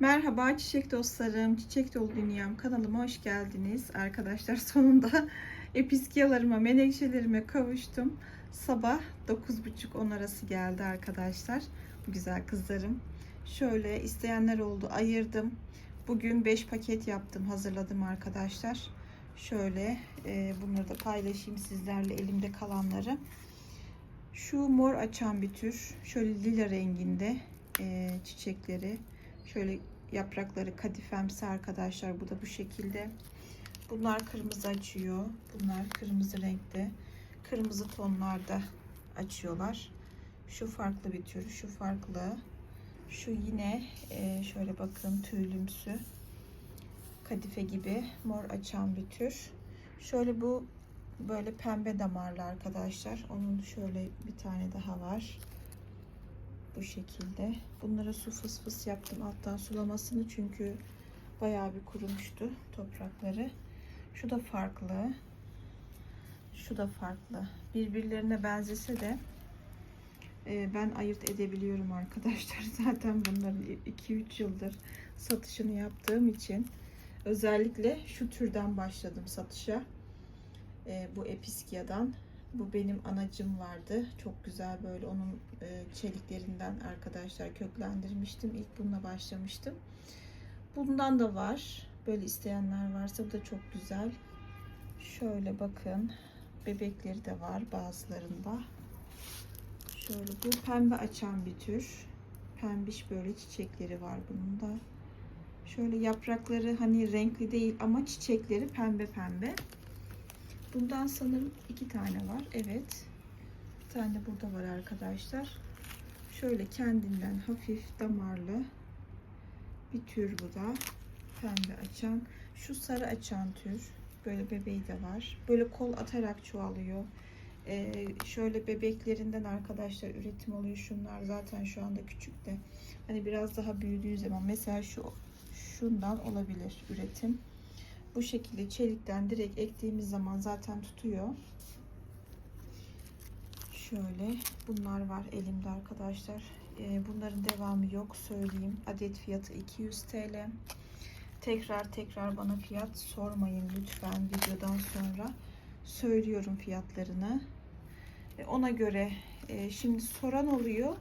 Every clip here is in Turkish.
Merhaba çiçek dostlarım, çiçek dolu dünyam kanalıma hoş geldiniz. Arkadaşlar sonunda episkiyalarıma, menekşelerime kavuştum. Sabah 9.30-10 arası geldi arkadaşlar. Bu güzel kızlarım. Şöyle isteyenler oldu ayırdım. Bugün 5 paket yaptım, hazırladım arkadaşlar. Şöyle e, bunları da paylaşayım sizlerle elimde kalanları. Şu mor açan bir tür. Şöyle lila renginde e, çiçekleri. Şöyle yaprakları kadifemsi arkadaşlar. Bu da bu şekilde. Bunlar kırmızı açıyor. Bunlar kırmızı renkte. Kırmızı tonlarda açıyorlar. Şu farklı bir tür. Şu farklı. Şu yine e, şöyle bakın tüylümsü. Kadife gibi mor açan bir tür. Şöyle bu böyle pembe damarlı arkadaşlar. Onun şöyle bir tane daha var. Bu şekilde. Bunlara su fıs fıs yaptım alttan sulamasını çünkü bayağı bir kurumuştu toprakları. Şu da farklı. Şu da farklı. Birbirlerine benzese de e, ben ayırt edebiliyorum arkadaşlar. Zaten bunların 2-3 yıldır satışını yaptığım için özellikle şu türden başladım satışa. E, bu Episkia'dan. Bu benim anacım vardı. Çok güzel böyle onun e, çeliklerinden arkadaşlar köklendirmiştim. İlk bununla başlamıştım. Bundan da var. Böyle isteyenler varsa bu da çok güzel. Şöyle bakın. Bebekleri de var bazılarında. Şöyle bu pembe açan bir tür. Pembiş böyle çiçekleri var bunun da. Şöyle yaprakları hani renkli değil ama çiçekleri pembe pembe. Bundan sanırım iki tane var. Evet. Bir tane burada var arkadaşlar. Şöyle kendinden hafif damarlı bir tür bu da. Pembe açan. Şu sarı açan tür. Böyle bebeği de var. Böyle kol atarak çoğalıyor. Ee, şöyle bebeklerinden arkadaşlar üretim oluyor. Şunlar zaten şu anda küçük de. Hani biraz daha büyüdüğü zaman mesela şu şundan olabilir üretim. Bu şekilde çelikten direkt ektiğimiz zaman zaten tutuyor. Şöyle bunlar var elimde arkadaşlar. Ee, bunların devamı yok söyleyeyim. Adet fiyatı 200 TL. Tekrar tekrar bana fiyat sormayın lütfen videodan sonra. Söylüyorum fiyatlarını. Ona göre e, şimdi soran oluyor.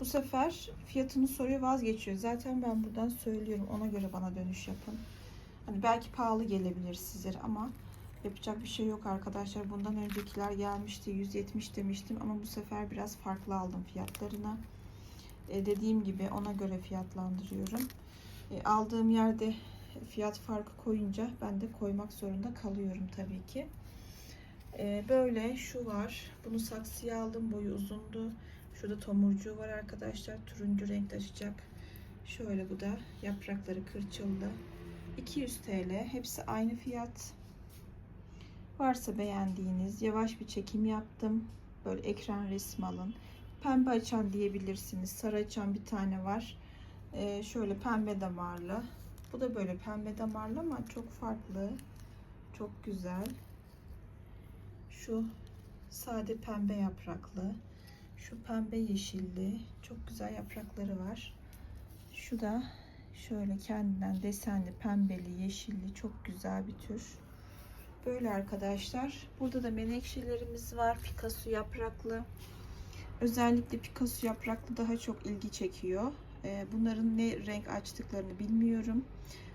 Bu sefer fiyatını soruyor vazgeçiyor. Zaten ben buradan söylüyorum. Ona göre bana dönüş yapın. Hani belki pahalı gelebilir sizlere ama yapacak bir şey yok arkadaşlar. Bundan öncekiler gelmişti 170 demiştim ama bu sefer biraz farklı aldım fiyatlarına. E, dediğim gibi ona göre fiyatlandırıyorum. E, aldığım yerde fiyat farkı koyunca ben de koymak zorunda kalıyorum tabii ki. E, böyle şu var. Bunu saksıya aldım. Boyu uzundu. Şurada tomurcuğu var arkadaşlar. Turuncu renk taşıyacak. Şöyle bu da yaprakları kırçıllı. 200 TL. Hepsi aynı fiyat. Varsa beğendiğiniz yavaş bir çekim yaptım. Böyle ekran resmi alın. Pembe açan diyebilirsiniz. Sarı açan bir tane var. Ee, şöyle pembe damarlı. Bu da böyle pembe damarlı ama çok farklı. Çok güzel. Şu sade pembe yapraklı. Şu pembe yeşilli. Çok güzel yaprakları var. Şu da Şöyle kendinden desenli, pembeli, yeşilli çok güzel bir tür. Böyle arkadaşlar. Burada da menekşelerimiz var. Picasso yapraklı. Özellikle Picasso yapraklı daha çok ilgi çekiyor. Ee, bunların ne renk açtıklarını bilmiyorum.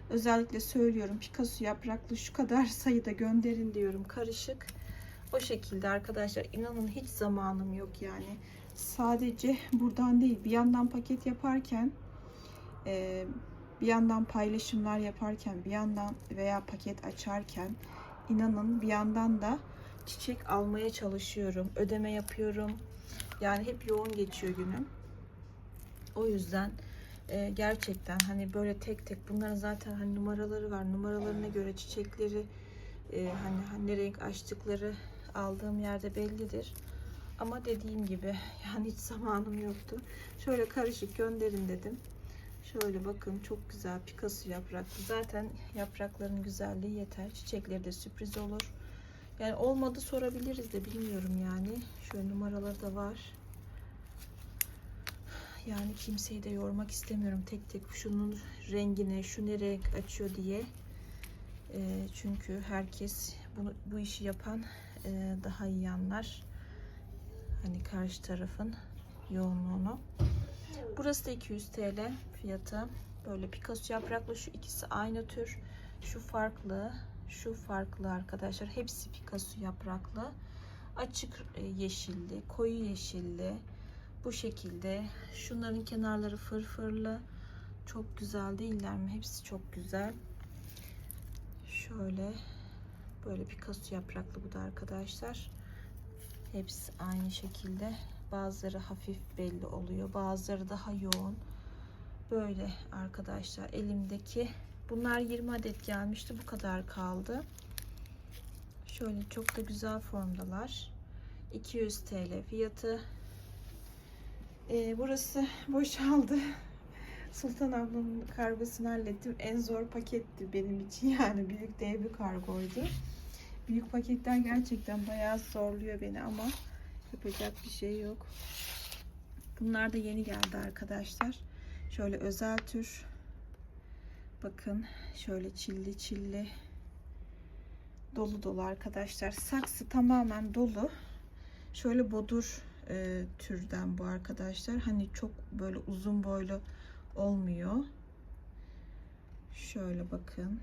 Özellikle söylüyorum Picasso yapraklı şu kadar sayıda gönderin diyorum karışık. O şekilde arkadaşlar inanın hiç zamanım yok yani. Sadece buradan değil bir yandan paket yaparken e, bir yandan paylaşımlar yaparken bir yandan veya paket açarken inanın bir yandan da çiçek almaya çalışıyorum. Ödeme yapıyorum. Yani hep yoğun geçiyor günüm. O yüzden e, gerçekten hani böyle tek tek bunların zaten hani numaraları var. Numaralarına göre çiçekleri e, hani, hani ne renk açtıkları aldığım yerde bellidir. Ama dediğim gibi yani hiç zamanım yoktu. Şöyle karışık gönderin dedim. Şöyle bakın çok güzel Picasso yapraklı. Zaten yaprakların güzelliği yeter. Çiçekleri de sürpriz olur. Yani olmadı sorabiliriz de bilmiyorum yani. Şöyle numaraları da var. Yani kimseyi de yormak istemiyorum tek tek şunun rengine, şu ne renk açıyor diye. Ee, çünkü herkes bunu, bu işi yapan e, daha iyi anlar. Hani karşı tarafın yoğunluğunu. Burası da 200 TL fiyatı. Böyle Picasso yapraklı şu ikisi aynı tür. Şu farklı, şu farklı arkadaşlar. Hepsi Picasso yapraklı. Açık yeşilli, koyu yeşilli. Bu şekilde. Şunların kenarları fırfırlı. Çok güzel değiller mi? Hepsi çok güzel. Şöyle böyle Picasso yapraklı bu da arkadaşlar. Hepsi aynı şekilde. Bazıları hafif belli oluyor. Bazıları daha yoğun. Böyle arkadaşlar elimdeki bunlar 20 adet gelmişti. Bu kadar kaldı. Şöyle çok da güzel formdalar. 200 TL fiyatı. Ee, burası boşaldı. Sultan ablamın kargosunu hallettim. En zor paketti benim için yani büyük dev bir kargoydu. Büyük paketler gerçekten bayağı zorluyor beni ama yapacak bir şey yok. Bunlar da yeni geldi arkadaşlar. Şöyle özel tür. Bakın şöyle çilli çilli. Dolu dolu arkadaşlar. Saksı tamamen dolu. Şöyle bodur e, türden bu arkadaşlar. Hani çok böyle uzun boylu olmuyor. Şöyle bakın.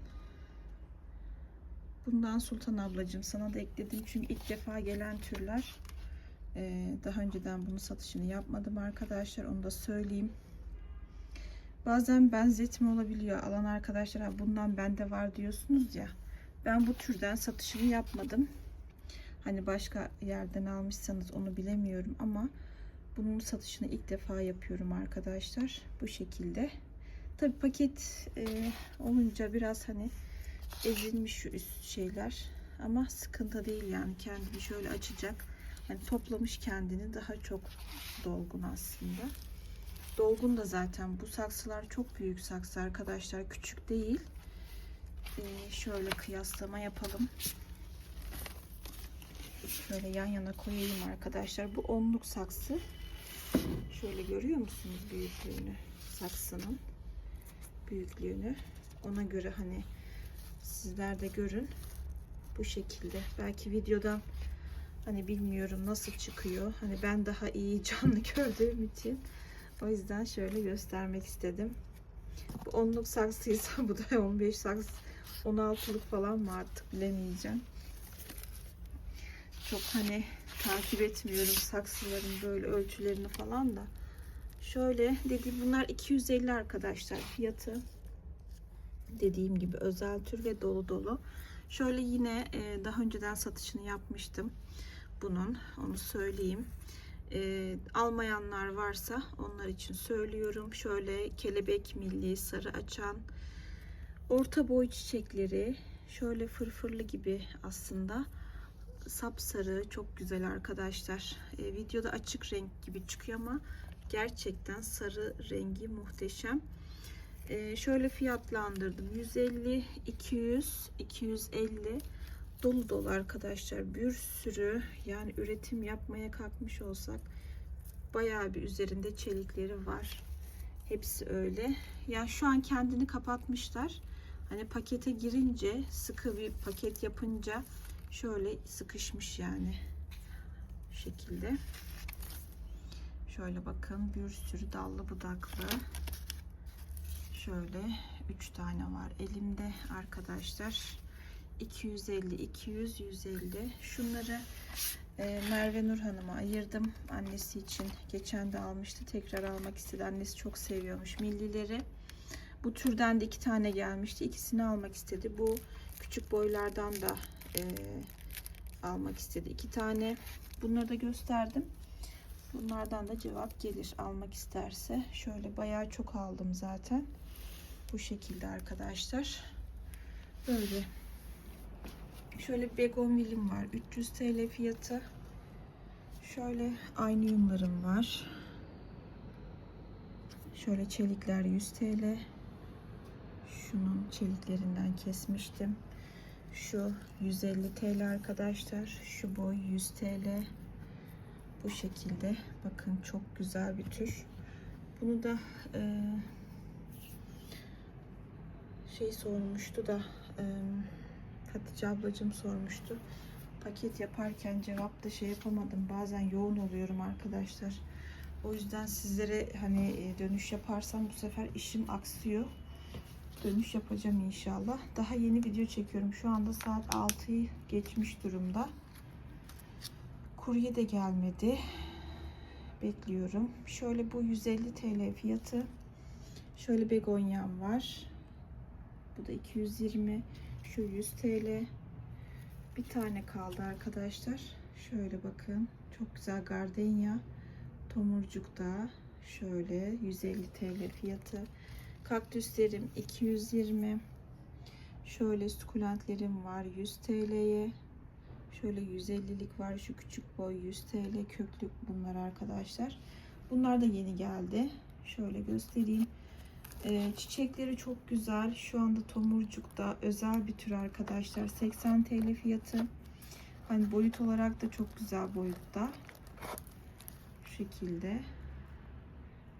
Bundan Sultan ablacığım sana da ekledim. Çünkü ilk defa gelen türler. Ee, daha önceden bunu satışını yapmadım arkadaşlar. Onu da söyleyeyim. Bazen benzetme olabiliyor. Alan arkadaşlar bundan bende var diyorsunuz ya. Ben bu türden satışını yapmadım. Hani başka yerden almışsanız onu bilemiyorum ama bunun satışını ilk defa yapıyorum arkadaşlar. Bu şekilde. Tabi paket e, olunca biraz hani ezilmiş şu üst şeyler. Ama sıkıntı değil yani. Kendini şöyle açacak. Hani toplamış kendini daha çok dolgun aslında. Dolgun da zaten bu saksılar çok büyük saksı arkadaşlar. Küçük değil. Ee, şöyle kıyaslama yapalım. Şöyle yan yana koyayım arkadaşlar. Bu onluk saksı. Şöyle görüyor musunuz büyüklüğünü? Saksının büyüklüğünü. Ona göre hani sizler de görün. Bu şekilde. Belki videodan hani bilmiyorum nasıl çıkıyor. Hani ben daha iyi canlı gördüğüm için o yüzden şöyle göstermek istedim. Bu onluk saksıysa bu da 15 saks 16'lık falan mı artık bilemeyeceğim. Çok hani takip etmiyorum saksıların böyle ölçülerini falan da. Şöyle dediğim bunlar 250 arkadaşlar fiyatı. Dediğim gibi özel tür ve dolu dolu. Şöyle yine e, daha önceden satışını yapmıştım. Bunun onu söyleyeyim. E, almayanlar varsa onlar için söylüyorum. Şöyle kelebek milli sarı açan orta boy çiçekleri şöyle fırfırlı gibi aslında sapsarı çok güzel arkadaşlar. E, videoda açık renk gibi çıkıyor ama gerçekten sarı rengi muhteşem. E, şöyle fiyatlandırdım. 150, 200, 250 dolu dolu arkadaşlar. Bir sürü yani üretim yapmaya kalkmış olsak bayağı bir üzerinde çelikleri var. Hepsi öyle. Ya şu an kendini kapatmışlar. Hani pakete girince sıkı bir paket yapınca şöyle sıkışmış yani. Bu şekilde. Şöyle bakın bir sürü dallı budaklı. Şöyle 3 tane var elimde arkadaşlar. 250, 200, 150. Şunları e, Merve Nur Hanım'a ayırdım. Annesi için. Geçen de almıştı. Tekrar almak istedi. Annesi çok seviyormuş millileri. Bu türden de iki tane gelmişti. İkisini almak istedi. Bu küçük boylardan da e, almak istedi. iki tane. Bunları da gösterdim. Bunlardan da cevap gelir almak isterse. Şöyle bayağı çok aldım zaten. Bu şekilde arkadaşlar. Böyle. Şöyle begonvilim var. 300 TL fiyatı. Şöyle aynı yumlarım var. Şöyle çelikler 100 TL. Şunun çeliklerinden kesmiştim. Şu 150 TL arkadaşlar. Şu boy 100 TL. Bu şekilde. Bakın çok güzel bir tür. Bunu da e, şey sormuştu da e, Hatice ablacığım sormuştu. Paket yaparken cevap da şey yapamadım. Bazen yoğun oluyorum arkadaşlar. O yüzden sizlere hani e, dönüş yaparsam bu sefer işim aksıyor. Dönüş yapacağım inşallah. Daha yeni video çekiyorum. Şu anda saat 6'yı geçmiş durumda. Kurye de gelmedi. Bekliyorum. Şöyle bu 150 TL fiyatı. Şöyle begonyam var. Bu da 220. Şu 100 TL. Bir tane kaldı arkadaşlar. Şöyle bakın. Çok güzel gardenya. Tomurcuk da şöyle 150 TL fiyatı. Kaktüslerim 220. Şöyle sukulentlerim var 100 TL'ye. Şöyle 150'lik var. Şu küçük boy 100 TL. Köklük bunlar arkadaşlar. Bunlar da yeni geldi. Şöyle göstereyim. Ee, çiçekleri çok güzel. Şu anda tomurcukta özel bir tür arkadaşlar. 80 TL fiyatı. Hani boyut olarak da çok güzel boyutta. Şu şekilde.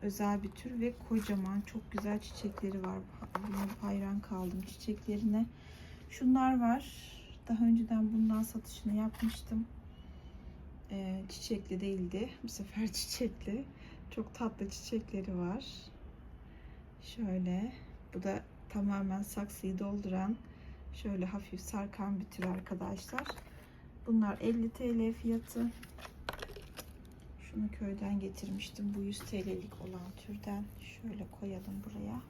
Özel bir tür ve kocaman çok güzel çiçekleri var. Hayran kaldım çiçeklerine. Şunlar var. Daha önceden bundan satışını yapmıştım. Ee, çiçekli değildi. Bu sefer çiçekli. Çok tatlı çiçekleri var. Şöyle. Bu da tamamen saksıyı dolduran şöyle hafif sarkan bir tür arkadaşlar. Bunlar 50 TL fiyatı. Şunu köyden getirmiştim. Bu 100 TL'lik olan türden. Şöyle koyalım buraya.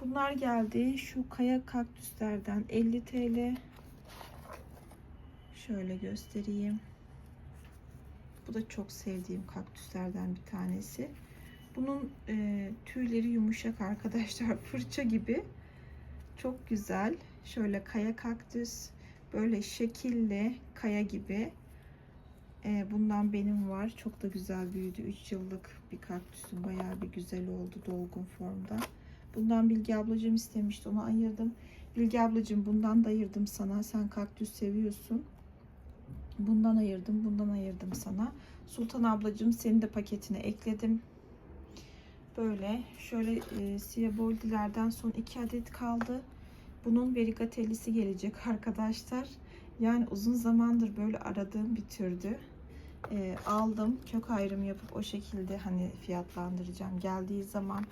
Bunlar geldi. Şu kaya kaktüslerden 50 TL. Şöyle göstereyim. Bu da çok sevdiğim kaktüslerden bir tanesi. Bunun e, tüyleri yumuşak arkadaşlar. Fırça gibi. Çok güzel. Şöyle kaya kaktüs. Böyle şekilli kaya gibi. E, bundan benim var. Çok da güzel büyüdü. 3 yıllık bir kaktüsüm. Bayağı bir güzel oldu dolgun formda. Bundan Bilge ablacığım istemişti. Onu ayırdım. Bilge ablacığım bundan da ayırdım sana. Sen kaktüs seviyorsun. Bundan ayırdım. Bundan ayırdım sana. Sultan ablacığım senin de paketine ekledim. Böyle şöyle e, siyah boldilerden son iki adet kaldı. Bunun verigatelisi gelecek arkadaşlar. Yani uzun zamandır böyle aradığım bir türdü. E, aldım. Kök ayrımı yapıp o şekilde hani fiyatlandıracağım. Geldiği zaman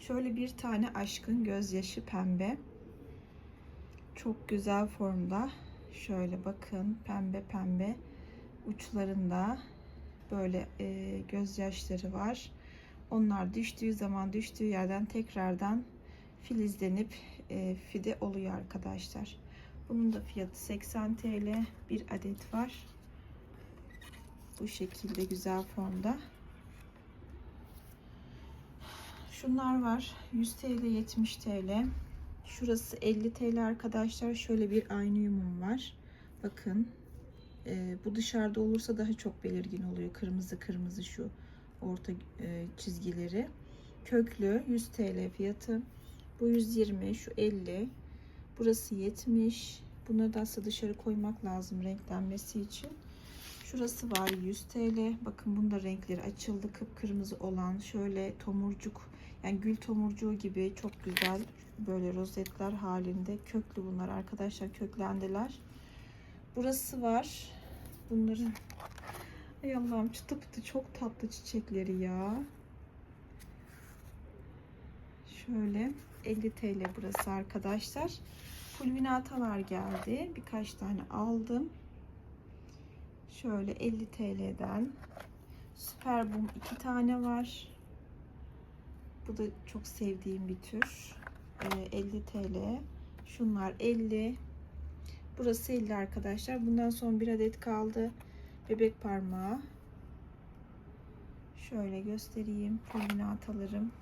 şöyle bir tane aşkın gözyaşı pembe. Çok güzel formda. Şöyle bakın pembe pembe uçlarında böyle e, gözyaşları var. Onlar düştüğü zaman düştüğü yerden tekrardan filizlenip e, fide oluyor arkadaşlar. Bunun da fiyatı 80 TL. Bir adet var. Bu şekilde güzel formda. Şunlar var. 100 TL 70 TL. Şurası 50 TL arkadaşlar. Şöyle bir aynıyumum var. Bakın. E, bu dışarıda olursa daha çok belirgin oluyor. Kırmızı kırmızı şu orta e, çizgileri. Köklü 100 TL fiyatı. Bu 120, şu 50. Burası 70. Bunları da aslında dışarı koymak lazım renklenmesi için. Şurası var 100 TL. Bakın bunda renkleri açıldı. Kıpkırmızı olan şöyle tomurcuk yani gül tomurcuğu gibi çok güzel böyle rozetler halinde köklü bunlar arkadaşlar köklendiler. Burası var. Bunların Ay Allah'ım çıtı pıtı çok tatlı çiçekleri ya. Şöyle 50 TL burası arkadaşlar. Fulminatalar geldi. Birkaç tane aldım. Şöyle 50 TL'den. Süper Boom iki tane var. Bu da çok sevdiğim bir tür. Ee, 50 TL. Şunlar 50. Burası 50 arkadaşlar. Bundan son bir adet kaldı. Bebek parmağı. Şöyle göstereyim. Fulminatalarım.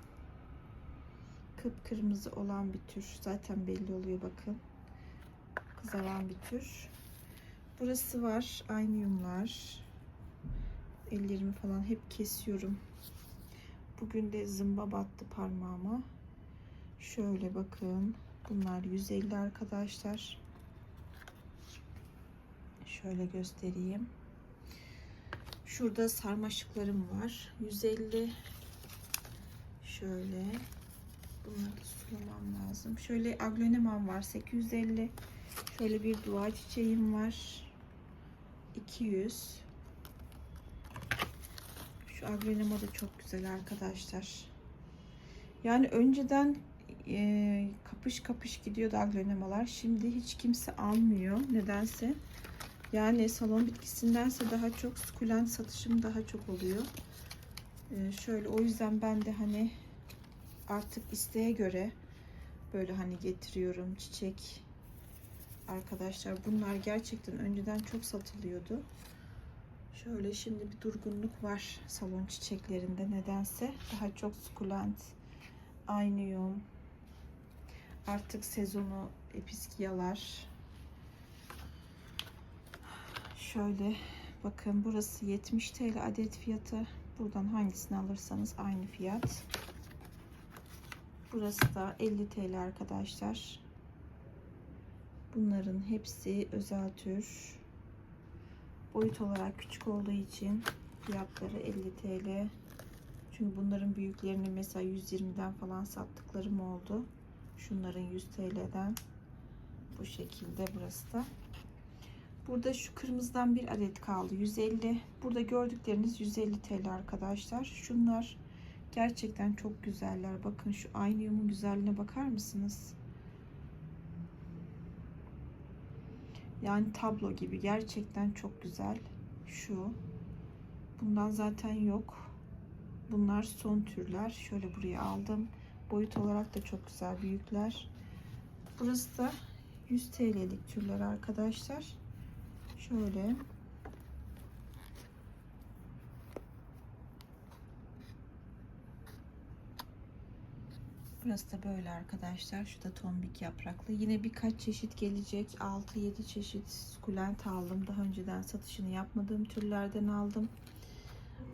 Kıpkırmızı olan bir tür. Zaten belli oluyor bakın. Kızaran bir tür. Burası var. Aynıyumlar. Ellerimi falan hep kesiyorum. Bugün de zımba battı parmağıma. Şöyle bakın. Bunlar 150 arkadaşlar. Şöyle göstereyim. Şurada sarmaşıklarım var. 150. şöyle. Bunları da sulamam lazım. Şöyle aglonemam var 850. Şöyle bir dua çiçeğim var. 200. Şu agronema da çok güzel arkadaşlar. Yani önceden e, kapış kapış gidiyordu aglonemalar. Şimdi hiç kimse almıyor. Nedense. Yani salon bitkisindense daha çok sukulent satışım daha çok oluyor. E, şöyle o yüzden ben de hani artık isteğe göre böyle hani getiriyorum çiçek arkadaşlar. Bunlar gerçekten önceden çok satılıyordu. Şöyle şimdi bir durgunluk var salon çiçeklerinde. Nedense daha çok sukulent aynıyum artık sezonu episkiyalar şöyle bakın burası 70 TL adet fiyatı buradan hangisini alırsanız aynı fiyat Burası da 50 TL arkadaşlar. Bunların hepsi özel tür. Boyut olarak küçük olduğu için fiyatları 50 TL. Çünkü bunların büyüklerini mesela 120'den falan sattıklarım oldu. Şunların 100 TL'den. Bu şekilde burası da. Burada şu kırmızıdan bir adet kaldı. 150. Burada gördükleriniz 150 TL arkadaşlar. Şunlar Gerçekten çok güzeller. Bakın şu aynıyumun güzelliğine bakar mısınız? Yani tablo gibi. Gerçekten çok güzel. Şu. Bundan zaten yok. Bunlar son türler. Şöyle buraya aldım. Boyut olarak da çok güzel. Büyükler. Burası da 100 TL'lik türler arkadaşlar. Şöyle. Burası da böyle arkadaşlar. Şu da tombik yapraklı. Yine birkaç çeşit gelecek. 6-7 çeşit sukulent aldım. Daha önceden satışını yapmadığım türlerden aldım.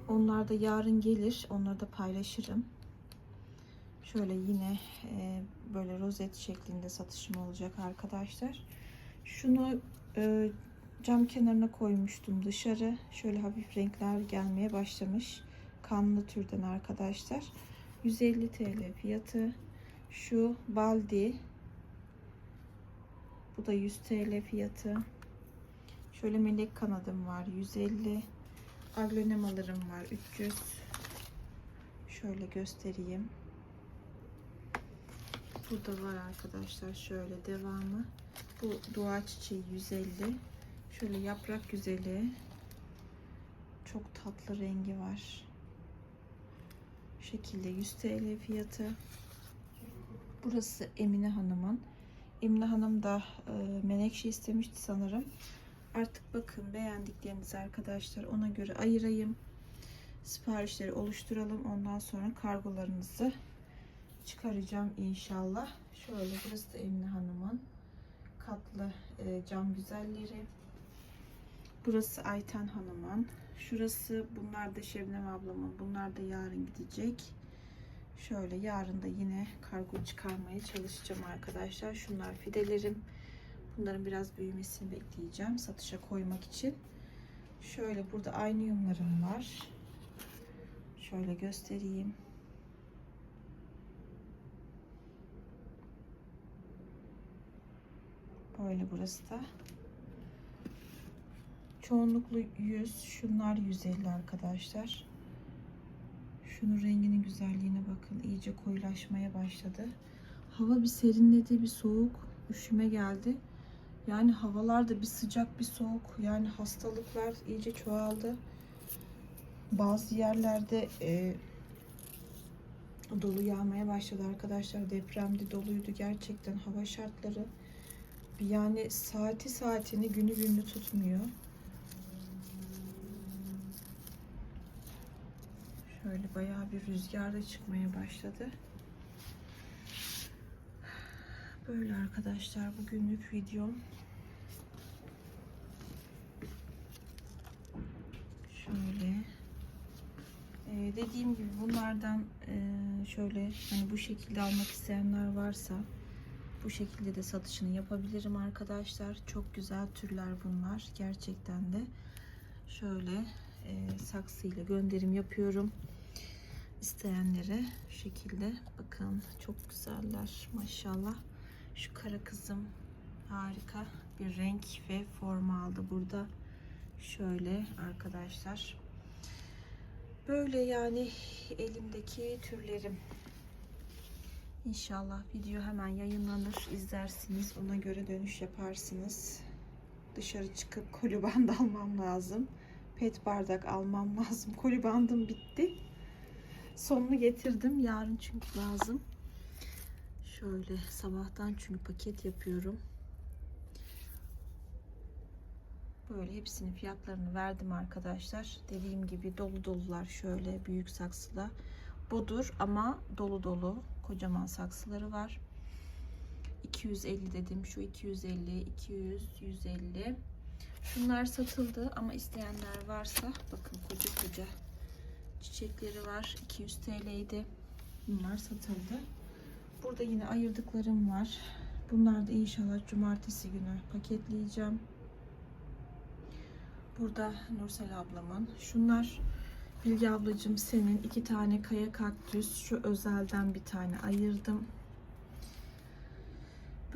Onlar da yarın gelir. Onları da paylaşırım. Şöyle yine e, böyle rozet şeklinde satışım olacak arkadaşlar. Şunu e, cam kenarına koymuştum dışarı. Şöyle hafif renkler gelmeye başlamış. Kanlı türden arkadaşlar. 150 TL fiyatı. Şu baldi. Bu da 100 TL fiyatı. Şöyle melek kanadım var 150. Aglonemalarım var 300. Şöyle göstereyim. Burada var arkadaşlar şöyle devamı. Bu dua çiçeği 150. Şöyle yaprak güzeli. Çok tatlı rengi var şekilde 100 TL fiyatı. Burası Emine Hanım'ın. Emine Hanım da e, menekşe istemişti sanırım. Artık bakın beğendiklerinizi arkadaşlar ona göre ayırayım. Siparişleri oluşturalım. Ondan sonra kargolarınızı çıkaracağım inşallah. Şöyle burası da Emine Hanım'ın katlı e, cam güzelleri. Burası Ayten Hanım'ın. Şurası bunlar da Şebnem ablamın. Bunlar da yarın gidecek. Şöyle yarın da yine kargo çıkarmaya çalışacağım arkadaşlar. Şunlar fidelerim. Bunların biraz büyümesini bekleyeceğim satışa koymak için. Şöyle burada aynı yumlarım var. Şöyle göstereyim. Böyle burası da. Çoğunluklu 100. Şunlar 150 arkadaşlar. Şunun renginin güzelliğine bakın. iyice koyulaşmaya başladı. Hava bir serinledi, bir soğuk. Üşüme geldi. Yani havalarda bir sıcak, bir soğuk. Yani hastalıklar iyice çoğaldı. Bazı yerlerde e, dolu yağmaya başladı arkadaşlar. Depremde doluydu gerçekten hava şartları. Yani saati saatini günü gününü tutmuyor. Şöyle bayağı bir rüzgar da çıkmaya başladı. Böyle arkadaşlar bugünlük videom. Şöyle. Ee, dediğim gibi bunlardan e, şöyle hani bu şekilde almak isteyenler varsa bu şekilde de satışını yapabilirim arkadaşlar. Çok güzel türler bunlar. Gerçekten de şöyle e, saksıyla gönderim yapıyorum. isteyenlere şu şekilde bakın çok güzeller maşallah. Şu kara kızım harika bir renk ve forma aldı burada. Şöyle arkadaşlar. Böyle yani elimdeki türlerim. İnşallah video hemen yayınlanır, izlersiniz. Ona göre dönüş yaparsınız. Dışarı çıkıp koliband almam lazım. Pet bardak almam lazım. Kolibandım bitti. Sonunu getirdim. Yarın çünkü lazım. Şöyle sabahtan çünkü paket yapıyorum. Böyle hepsinin fiyatlarını verdim arkadaşlar. Dediğim gibi dolu dolular şöyle büyük saksıda. Bodur ama dolu dolu kocaman saksıları var. 250 dedim. Şu 250, 200, 150. Şunlar satıldı ama isteyenler varsa bakın koca koca çiçekleri var. 200 TL'ydi. Bunlar satıldı. Burada yine ayırdıklarım var. Bunlar da inşallah cumartesi günü paketleyeceğim. Burada Nursel ablamın. Şunlar Bilge ablacığım senin iki tane kaya kaktüs. Şu özelden bir tane ayırdım.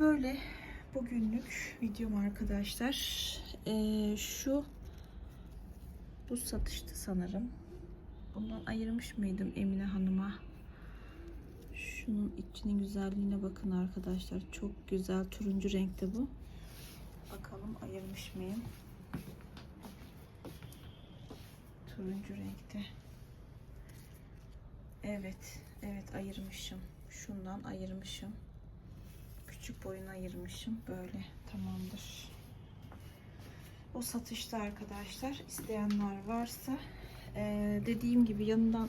Böyle bugünlük videom arkadaşlar. Ee, şu bu satıştı sanırım. Bundan ayırmış mıydım Emine Hanım'a? Şunun içinin güzelliğine bakın arkadaşlar. Çok güzel turuncu renkte bu. Bakalım ayırmış mıyım? Turuncu renkte. Evet, evet ayırmışım. Şundan ayırmışım. Küçük boyunu ayırmışım. Böyle tamamdır. O satışta arkadaşlar. isteyenler varsa ee, dediğim gibi yanından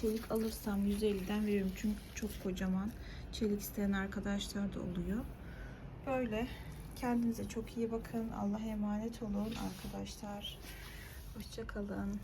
çelik alırsam 150'den veriyorum. Çünkü çok kocaman. Çelik isteyen arkadaşlar da oluyor. Böyle. Kendinize çok iyi bakın. Allah'a emanet olun arkadaşlar. Hoşçakalın.